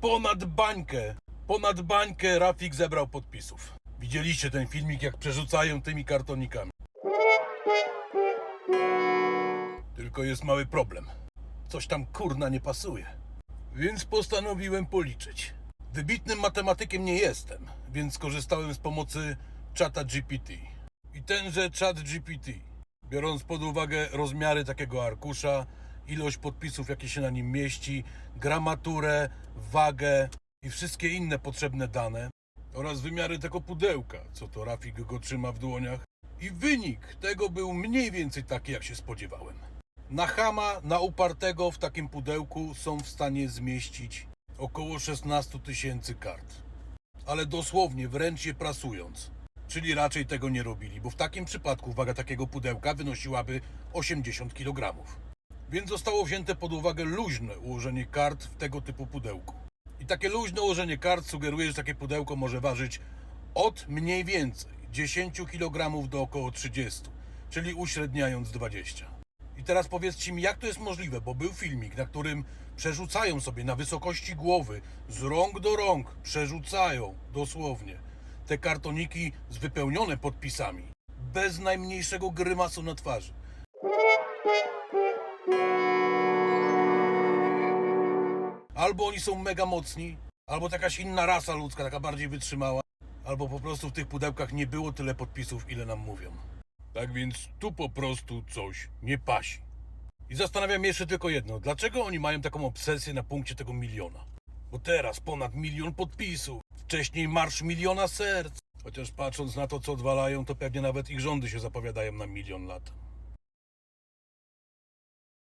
Ponad bańkę, ponad bańkę Rafik zebrał podpisów. Widzieliście ten filmik, jak przerzucają tymi kartonikami. Tylko jest mały problem. Coś tam kurna nie pasuje. Więc postanowiłem policzyć. Wybitnym matematykiem nie jestem, więc skorzystałem z pomocy czata GPT. I tenże czat GPT, biorąc pod uwagę rozmiary takiego arkusza, ilość podpisów, jakie się na nim mieści, gramaturę, wagę i wszystkie inne potrzebne dane oraz wymiary tego pudełka, co to Rafik go trzyma w dłoniach. I wynik tego był mniej więcej taki, jak się spodziewałem. Na chama, na upartego w takim pudełku są w stanie zmieścić około 16 tysięcy kart. Ale dosłownie, wręcz je prasując. Czyli raczej tego nie robili, bo w takim przypadku waga takiego pudełka wynosiłaby 80 kg. Więc zostało wzięte pod uwagę luźne ułożenie kart w tego typu pudełku. I takie luźne ułożenie kart sugeruje, że takie pudełko może ważyć od mniej więcej 10 kg do około 30, czyli uśredniając 20. I teraz powiedzcie mi, jak to jest możliwe, bo był filmik, na którym przerzucają sobie na wysokości głowy, z rąk do rąk, przerzucają dosłownie te kartoniki wypełnione podpisami, bez najmniejszego grymasu na twarzy. Albo oni są mega mocni, albo jakaś inna rasa ludzka, taka bardziej wytrzymała, albo po prostu w tych pudełkach nie było tyle podpisów, ile nam mówią. Tak więc tu po prostu coś nie pasi. I zastanawiam jeszcze tylko jedno, dlaczego oni mają taką obsesję na punkcie tego miliona? Bo teraz ponad milion podpisów, wcześniej marsz miliona serc. Chociaż patrząc na to, co odwalają, to pewnie nawet ich rządy się zapowiadają na milion lat.